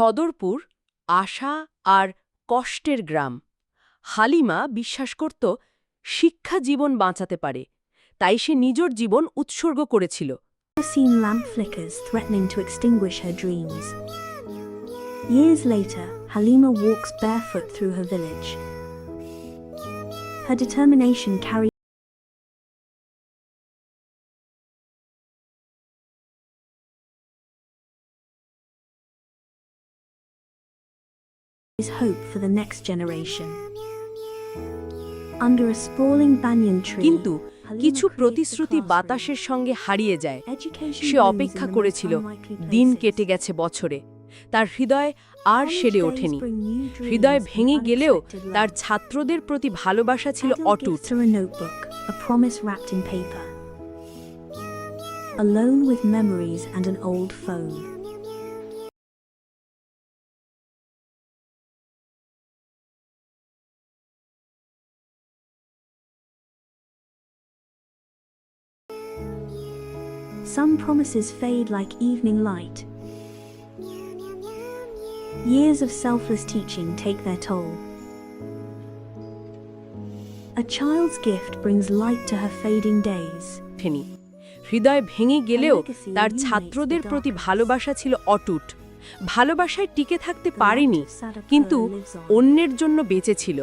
সদরপুর আশা আর কষ্টের গ্রাম হালিমা বিশ্বাস করত শিক্ষা জীবন বাঁচাতে পারে তাই সে নিজের জীবন উৎসর্গ করেছিল seen lamp flickers threatening to extinguish her dreams. Years later, Halima walks barefoot through her village. Her determination carries hope for the next generation. Under a sprawling banyan tree, কিন্তু কিছু প্রতিশ্রুতি বাতাসের সঙ্গে হারিয়ে যায় সে অপেক্ষা করেছিল দিন কেটে গেছে বছরে তার হৃদয় আর সেরে ওঠেনি হৃদয় ভেঙে গেলেও তার ছাত্রদের প্রতি ভালোবাসা ছিল অটুট. Alone with memories and an old phone. Some promises fade like evening light. Years of selfless teaching take their toll. A child's gift brings light to her fading days. হৃদয় ভেঙে গেলেও তার ছাত্রদের প্রতি ভালোবাসা ছিল অটুট ভালোবাসায় টিকে থাকতে পারেনি কিন্তু অন্যের জন্য বেঁচে ছিল